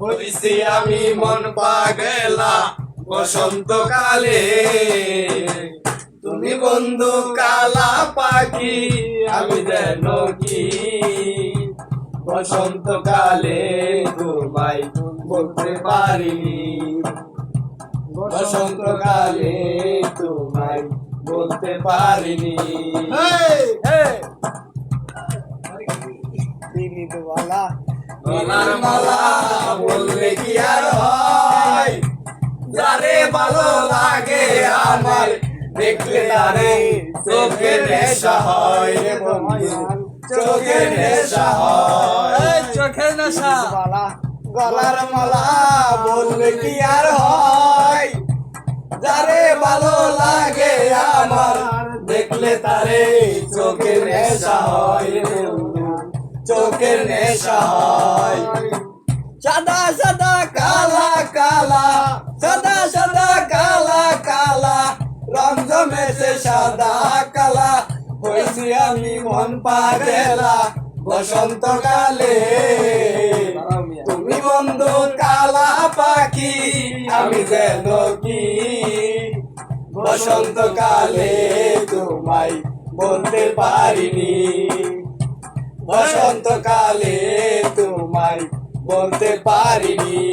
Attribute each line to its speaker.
Speaker 1: হইছি আমি মন পাগলা বসন্তকালে। তুমি বন্ধু কালা পাখি আমি যেন কি? বসন্তকালে তোমায় বলতে পারিনি। বসন্তকালে তোমায় বলতে পারিনি। মালা ভালো লাগে আমার। দেখলে তারে চোখে নেশা হয় রে বন্ধু। চোখে নেশা হয়।
Speaker 2: চোখের নেশা।
Speaker 1: গলার মালা বললে কি আর হয়? যারে ভালো লাগে আমার দেখলে তারে চোখের নেশা হয় রে বন্ধু। চোখের নেশা হয়। সাদা সাদা জমেছে সাদা কালা হয়েছি আমি মন পাগেলা। বসন্তকালে তুমি বন্ধু কালা পাখি, আমি যেন কি? বসন্তকালে তোমায় বলতে পারিনি। বসন্তকালে তোমায় বলতে পারিনি।